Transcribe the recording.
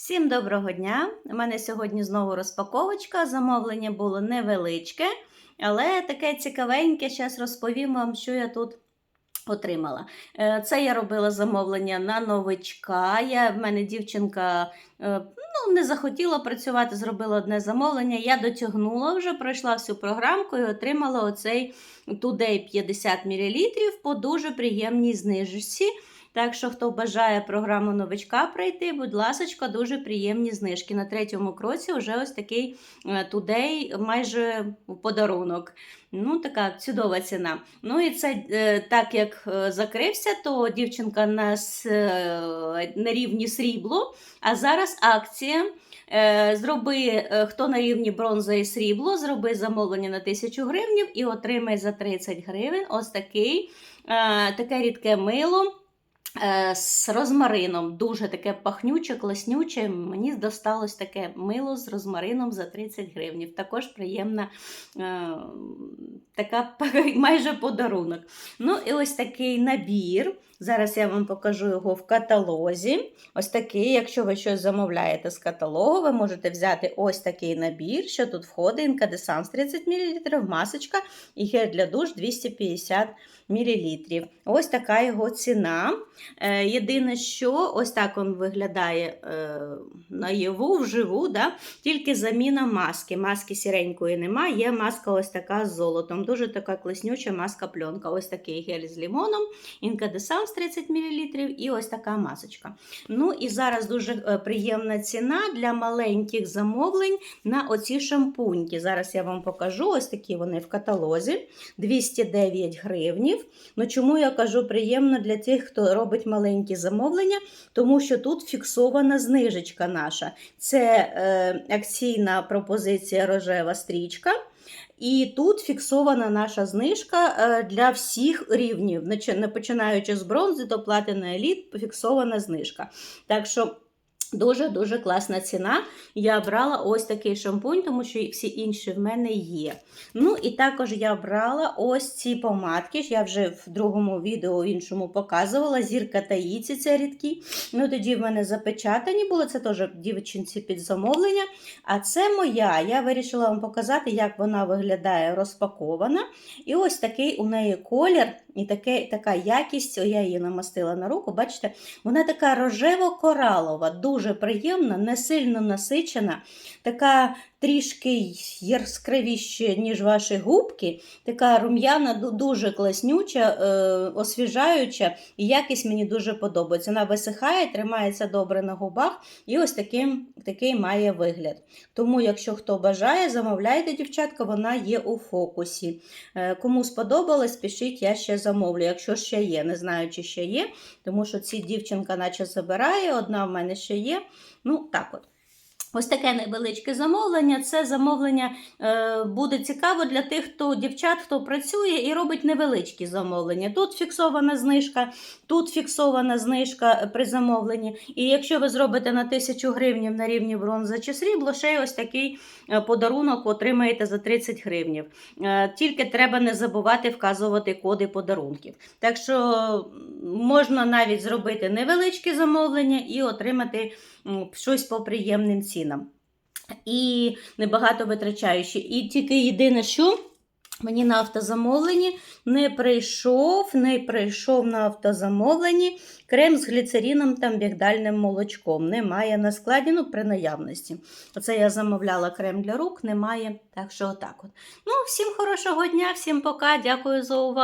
Всім доброго дня! У мене сьогодні знову розпаковочка. Замовлення було невеличке, але таке цікавеньке. Зараз розповім вам, що я тут отримала. Е, Це я робила замовлення на новичка. Я, в мене дівчинка е, ну, не захотіла працювати, зробила одне замовлення. Я дотягнула вже, пройшла всю програмку і отримала оцей Today 50 мл по дуже приємній знижці. Так що, хто бажає програму новичка пройти, будь ласка, дуже приємні знижки. На третьому кроці вже ось такий тудей майже подарунок. Ну, така чудова ціна. Ну і це е, так як е, закрився, то дівчинка нас е, на рівні срібло, а зараз акція. Зроби, хто на рівні бронза і срібло, зроби замовлення на 1000 гривнів і отримай за 30 гривень ось такий, таке рідке мило. Е, З розмарином, дуже таке пахнюче, класнюче. Мені досталось таке мило з розмарином за 30 гривнів. Також приємна е, така майже подарунок. Ну і ось такий набір. Зараз я вам покажу його в каталозі. Ось такий, якщо ви щось замовляєте з каталогу, ви можете взяти ось такий набір, що тут входить інкадесанс 30 мл, масочка і гель для душ 250 мл. Ось така його ціна. Е, Єдине, що ось так він виглядає е, наяву, вживу, да? тільки заміна маски. Маски сіренької немає, є маска ось така з золотом. Дуже така класнюча маска пленка. Ось такий гель з лимоном, інкадесанс 30 мл і ось така масочка. Ну і зараз дуже е, приємна ціна для маленьких замовлень на оці шампуньки. Зараз я вам покажу ось такі вони в каталозі. 209 гривнів. Ну чому я кажу приємно для тих, хто робить маленькі замовлення, тому що тут фіксована знижечка наша. Це е, акційна пропозиція рожева стрічка. І тут фіксована наша знижка е, для всіх рівнів, починаючи з бронзи до платини еліт, фіксована знижка. Так що дуже-дуже класна ціна. Я брала ось такий шампунь, тому що всі інші в мене є. Ну і також я брала ось ці помадки. Я вже в другому відео в іншому показувала. Зірка таїці, це рідкі. Ну тоді в мене запечатані були, це теж дівчинці під замовлення. А це моя. Я вирішила вам показати, як вона виглядає розпакована. І ось такий у неї колір і таке, така якість. О, я її намастила на руку. Бачите, вона така рожево-коралова, дуже приємна, не сильно насичена, така трішки яскравіше, ніж ваші губки. Така рум'яна, дуже класнюча, е, освіжаюча, і якість мені дуже подобається. Вона висихає, тримається добре на губах, і ось таким, такий має вигляд. Тому, якщо хто бажає, замовляйте, дівчатка, вона є у фокусі. Е, Кому сподобалось, пишіть, я ще замовлю. Якщо ще є, не знаю, чи ще є, тому що ці дівчинка наче забирає, одна в мене ще є. Ну, так от. Ось таке невеличке замовлення. Це замовлення е, буде цікаво для тих, хто дівчат, хто працює і робить невеличкі замовлення. Тут фіксована знижка, тут фіксована знижка при замовленні. І якщо ви зробите на 1000 гривень на рівні бронза чи срібло, ще й ось такий е, подарунок отримаєте за 30 гривень. Е, тільки треба не забувати вказувати коди подарунків. Так що можна навіть зробити невеличке замовлення і отримати щось по приємним цінам. І небагато витрачаючи. І тільки єдине, що мені на автозамовленні не прийшов, не прийшов на автозамовленні крем з гліцеріном та мігдальним молочком. Немає на складі, ну, при наявності. Оце я замовляла крем для рук, немає. Так що отак от. Ну, всім хорошого дня, всім пока, дякую за увагу.